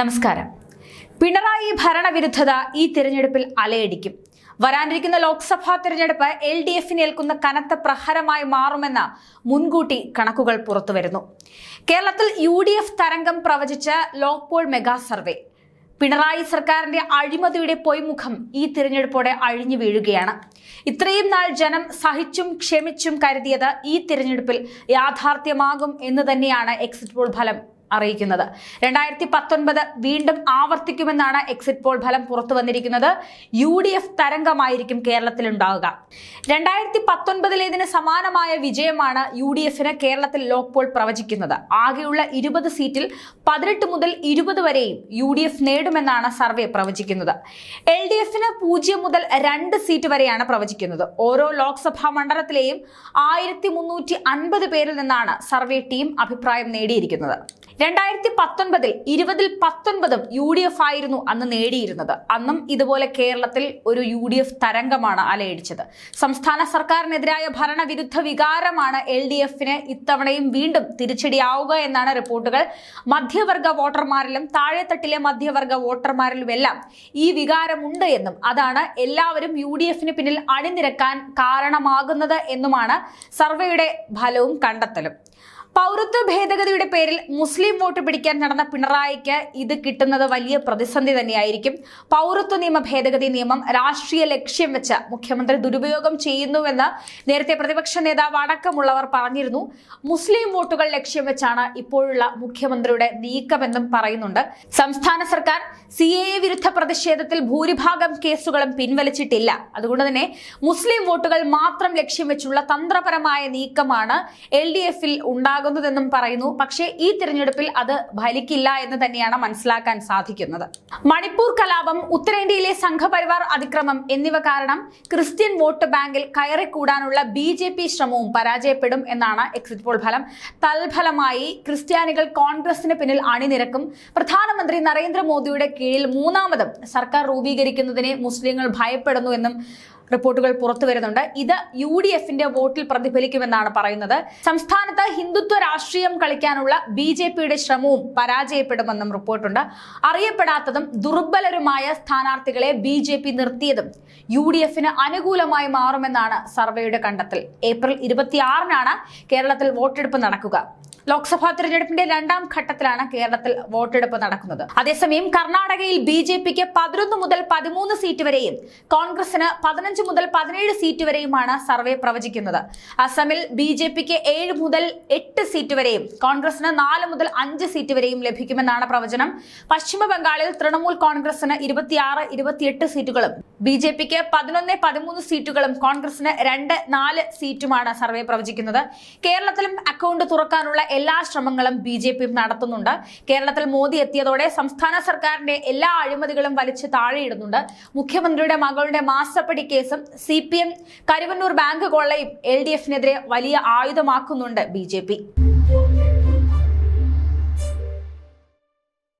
നമസ്കാരം. പിണറായി ഭരണവിരുദ്ധത ഈ തിരഞ്ഞെടുപ്പിൽ അലയടിക്കും. വരാനിരിക്കുന്ന ലോക്സഭാ തിരഞ്ഞെടുപ്പ് എൽ ഡി എഫിന് ഏൽക്കുന്ന കനത്ത പ്രഹരമായി മാറുമെന്ന മുൻകൂട്ടി കണക്കുകൾ പുറത്തുവരുന്നു. കേരളത്തിൽ യു ഡി എഫ് തരംഗം പ്രവചിച്ച ലോക്പോൾ മെഗാ സർവേ. പിണറായി സർക്കാരിന്റെ അഴിമതിയുടെ പൊയ്മുഖം ഈ തിരഞ്ഞെടുപ്പോടെ അഴിഞ്ഞു വീഴുകയാണ്. ഇത്രയും നാൾ ജനം സഹിച്ചും ക്ഷമിച്ചും കരുതിയത് ഈ തിരഞ്ഞെടുപ്പിൽ യാഥാർത്ഥ്യമാകും എന്ന് തന്നെയാണ് എക്സിറ്റ് പോൾ ഫലം. അറിയിക്കുന്നത്. രണ്ടായിരത്തി പത്തൊൻപത് വീണ്ടും ആവർത്തിക്കുമെന്നാണ് എക്സിറ്റ് പോൾ ഫലം പുറത്തു വന്നിരിക്കുന്നത്. യു ഡി എഫ് തരംഗമായിരിക്കും കേരളത്തിൽ ഉണ്ടാവുക രണ്ടായിരത്തി പത്തൊൻപതിലേതിന് സമാനമായ വിജയമാണ് യു ഡി എഫിന് കേരളത്തിൽ ലോക് പോൾ പ്രവചിക്കുന്നത്. ആകെയുള്ള ഇരുപത് സീറ്റിൽ പതിനെട്ട് മുതൽ ഇരുപത് വരെയും യു ഡി എഫ് നേടുമെന്നാണ് സർവേ പ്രവചിക്കുന്നത്. എൽ ഡി എഫിന് പൂജ്യം മുതൽ രണ്ട് സീറ്റ് വരെയാണ് പ്രവചിക്കുന്നത്. ഓരോ ലോക്സഭാ മണ്ഡലത്തിലെയും ആയിരത്തി മുന്നൂറ്റി അൻപത് പേരിൽ നിന്നാണ് സർവേ ടീം അഭിപ്രായം നേടിയിരിക്കുന്നത്. രണ്ടായിരത്തി പത്തൊൻപതിൽ ഇരുപതിൽ പത്തൊൻപതും യു ഡി എഫ് ആയിരുന്നു അന്ന് നേടിയിരുന്നത്. അന്നും ഇതുപോലെ കേരളത്തിൽ ഒരു യു ഡി എഫ് തരംഗമാണ് അലയടിച്ചത്. സംസ്ഥാന സർക്കാരിനെതിരായ ഭരണവിരുദ്ധ വികാരമാണ് എൽ ഡി എഫിന് ഇത്തവണയും വീണ്ടും തിരിച്ചടിയാവുക എന്നാണ് റിപ്പോർട്ടുകൾ. മധ്യവർഗ വോട്ടർമാരിലും താഴെത്തട്ടിലെ മധ്യവർഗ വോട്ടർമാരിലുമെല്ലാം ഈ വികാരമുണ്ട് എന്നും അതാണ് എല്ലാവരും യു ഡി എഫിന് പിന്നിൽ അണിനിരക്കാൻ കാരണമാകുന്നത് എന്നുമാണ് സർവേയുടെ ഫലവും കണ്ടെത്തലും. പൗരത്വ ഭേദഗതിയുടെ പേരിൽ മുസ്ലിം വോട്ട് പിടിക്കാൻ നടന്ന പിണറായിക്ക് ഇത് കിട്ടുന്നത് വലിയ പ്രതിസന്ധി തന്നെയായിരിക്കും. പൗരത്വ നിയമ ഭേദഗതി നിയമം രാഷ്ട്രീയ ലക്ഷ്യം വെച്ച് മുഖ്യമന്ത്രി ദുരുപയോഗം ചെയ്യുന്നുവെന്ന് നേരത്തെ പ്രതിപക്ഷ നേതാവ് അടക്കമുള്ളവർ പറഞ്ഞിരുന്നു. മുസ്ലിം വോട്ടുകൾ ലക്ഷ്യം വെച്ചാണ് ഇപ്പോഴുള്ള മുഖ്യമന്ത്രിയുടെ നീക്കമെന്നും പറയുന്നുണ്ട്. സംസ്ഥാന സർക്കാർ സി എ വിരുദ്ധ പ്രതിഷേധത്തിൽ ഭൂരിഭാഗം കേസുകളും പിൻവലിച്ചിട്ടില്ല. അതുകൊണ്ട് തന്നെ മുസ്ലിം വോട്ടുകൾ മാത്രം ലക്ഷ്യം വെച്ചുള്ള തന്ത്രപരമായ നീക്കമാണ് എൽ ഡി എഫിൽ ഉണ്ടാകുന്നതെന്നും പറയുന്നു. പക്ഷേ ഈ തിരഞ്ഞെടുപ്പിൽ അത് ഫലിക്കില്ല എന്ന് തന്നെയാണ് മനസ്സിലാക്കാൻ സാധിക്കുന്നത്. മണിപ്പൂർ കലാപം ഉത്തരേന്ത്യയിലെ സംഘപരിവാർ അതിക്രമം എന്നിവ കാരണം ക്രിസ്ത്യൻ വോട്ട് ബാങ്കിൽ കയറിക്കൂടാനുള്ള ബി ജെ പി ശ്രമവും പരാജയപ്പെടും എന്നാണ് എക്സിറ്റ് പോൾ ഫലം. തൽഫലമായി ക്രിസ്ത്യാനികൾ കോൺഗ്രസിന് പിന്നിൽ അണിനിരക്കും. പ്രധാനമന്ത്രി നരേന്ദ്രമോദിയുടെ കീഴിൽ മൂന്നാമതും സർക്കാർ രൂപീകരിക്കുന്നതിനെ മുസ്ലിങ്ങൾ ഭയപ്പെടുന്നു എന്നും റിപ്പോർട്ടുകൾ പുറത്തു വരുന്നുണ്ട്. ഇത് യു ഡി എഫിന്റെ വോട്ടിൽ പ്രതിഫലിക്കുമെന്നാണ് പറയുന്നത്. സംസ്ഥാനത്ത് ഹിന്ദുത്വ രാഷ്ട്രീയം കളിക്കാനുള്ള ബി ജെ പിയുടെ ശ്രമവും പരാജയപ്പെടുമെന്നും റിപ്പോർട്ടുണ്ട്. അറിയപ്പെടാത്തതും ദുർബലരുമായ സ്ഥാനാർത്ഥികളെ ബി ജെ പി നിർത്തിയതും യു ഡി എഫിന് അനുകൂലമായി മാറുമെന്നാണ് സർവേയുടെ കണ്ടെത്തൽ. ഏപ്രിൽ ഇരുപത്തിയാറിനാണ് കേരളത്തിൽ വോട്ടെടുപ്പ് നടക്കുക. ലോക്സഭാ തെരഞ്ഞെടുപ്പിന്റെ രണ്ടാം ഘട്ടത്തിലാണ് കേരളത്തിൽ വോട്ടെടുപ്പ് നടക്കുന്നത്. അതേസമയം കർണാടകയിൽ ബി ജെ പിക്ക് പതിനൊന്ന് മുതൽ പതിമൂന്ന് സീറ്റ് വരെയും കോൺഗ്രസിന് പതിനഞ്ച് മുതൽ പതിനേഴ് സീറ്റ് വരെയുമാണ് സർവേ പ്രവചിക്കുന്നത്. അസമിൽ ബി ജെ പിക്ക് ഏഴ് മുതൽ എട്ട് സീറ്റ് വരെയും കോൺഗ്രസിന് നാല് മുതൽ അഞ്ച് സീറ്റ് വരെയും ലഭിക്കുമെന്നാണ് പ്രവചനം. പശ്ചിമ ബംഗാളിൽ തൃണമൂൽ കോൺഗ്രസിന് ഇരുപത്തിയാറ് ഇരുപത്തിയെട്ട് സീറ്റുകളും ബി ജെ പിക്ക് പതിനൊന്ന് പതിമൂന്ന് സീറ്റുകളും കോൺഗ്രസിന് രണ്ട് നാല് സീറ്റുമാണ് സർവേ പ്രവചിക്കുന്നത്. കേരളത്തിലും അക്കൗണ്ട് തുറക്കാനുള്ള എല്ലാ ശ്രമങ്ങളും ബി ജെ നടത്തുന്നുണ്ട്. കേരളത്തിൽ മോദി എത്തിയതോടെ സംസ്ഥാന സർക്കാരിന്റെ എല്ലാ അഴിമതികളും വലിച്ചു താഴെയിടുന്നുണ്ട്. മുഖ്യമന്ത്രിയുടെ മകളുടെ മാസപ്പടി കേസും C P M Karuvannur bank കൊള്ളയും L D എഫിനെതിരെ വലിയ ആയുധമാക്കുന്നുണ്ട് ബി ജെ പി.